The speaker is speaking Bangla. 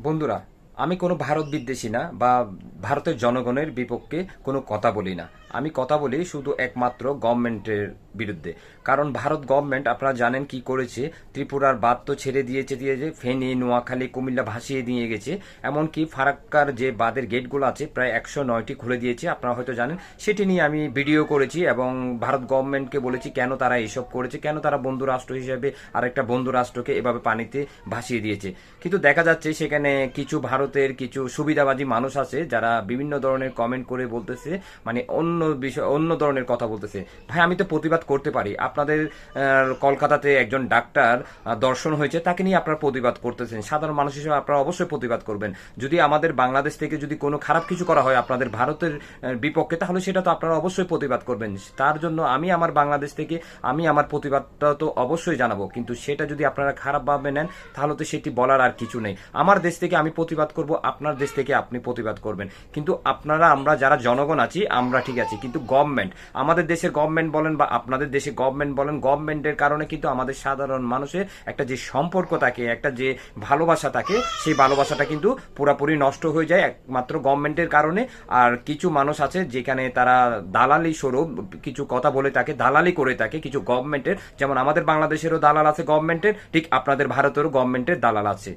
বন্ধুরা আমি কোনো ভারত বিদ্বেষী না বা ভারতের জনগণের বিপক্ষে কোনো কথা বলি না। আমি কথা বলি শুধু একমাত্র গভর্নমেন্টের বিরুদ্ধে। কারণ ভারত গভর্নমেন্ট, আপনারা জানেন কি করেছে? ত্রিপুরার বাদ তো ছেড়ে দিয়েছে দিয়েছে ফেনী, নোয়াখালী, কুমিল্লা ভাসিয়ে দিয়ে গেছে। এমনকি ফারাক্কার যে বাদের গেটগুলো আছে, প্রায় একশো নয়টি খুলে দিয়েছে, আপনারা হয়তো জানেন। সেটি নিয়ে আমি ভিডিও করেছি এবং ভারত গভর্নমেন্টকে বলেছি, কেন তারা এসব করেছে? কেন তারা বন্ধু রাষ্ট্র হিসেবে আরেকটা বন্ধু রাষ্ট্রকে এভাবে পানিতে ভাসিয়ে দিয়েছে? কিন্তু দেখা যাচ্ছে সেখানে কিছু ভারতের কিছু সুবিধাবাদী মানুষ আছে, যারা বিভিন্ন ধরনের কমেন্ট করে বলতেছে মানে অন্য বিষয়, অন্য ধরনের কথা বলতেছে। ভাই, আমি তো প্রতিবাদ করতে পারি। আপনাদের কলকাতাতে একজন ডাক্তার দর্শন হয়েছে, তাকে নিয়ে আপনারা প্রতিবাদ করতেছেন। সাধারণ মানুষ হিসেবে আপনারা অবশ্যই প্রতিবাদ করবেন। যদি আমাদের বাংলাদেশ থেকে যদি কোনো খারাপ কিছু করা হয় আপনাদের ভারতের বিপক্ষে, তাহলে সেটা তো আপনারা অবশ্যই প্রতিবাদ করবেন। তার জন্য আমি আমার বাংলাদেশ থেকে, আমি আমার প্রতিবাদটা তো অবশ্যই জানাব। কিন্তু সেটা যদি আপনারা খারাপভাবে নেন, তাহলে তো সেটি বলার আর কিছু নেই। আমার দেশ থেকে আমি প্রতিবাদ করব, আপনার দেশ থেকে আপনি প্রতিবাদ করবেন। কিন্তু আপনারা, আমরা যারা জনগণ আছি, আমরা ঠিক আছি, কিন্তু গভর্নমেন্ট আমাদের দেশের গভর্নমেন্ট বলেন বা আপনাদের দেশে গভর্নমেন্ট বলেন গভর্নমেন্টের কারণে কিন্তু আমাদের সাধারণ মানুষের একটা যে সম্পর্ক থাকে, একটা যে ভালোবাসা থাকে, সেই ভালোবাসাটা কিন্তু পুরাপুরি নষ্ট হয়ে যায় একমাত্র গভর্নমেন্টের কারণে। আর কিছু মানুষ আছে যেখানে তারা দালালি স্বরূপ কিছু কথা বলে থাকে, দালালি করে থাকে কিছু গভর্নমেন্টের যেমন আমাদের বাংলাদেশেরও দালাল আছে গভর্নমেন্টের ঠিক আপনাদের ভারতেরও গভর্নমেন্টের দালাল আছে।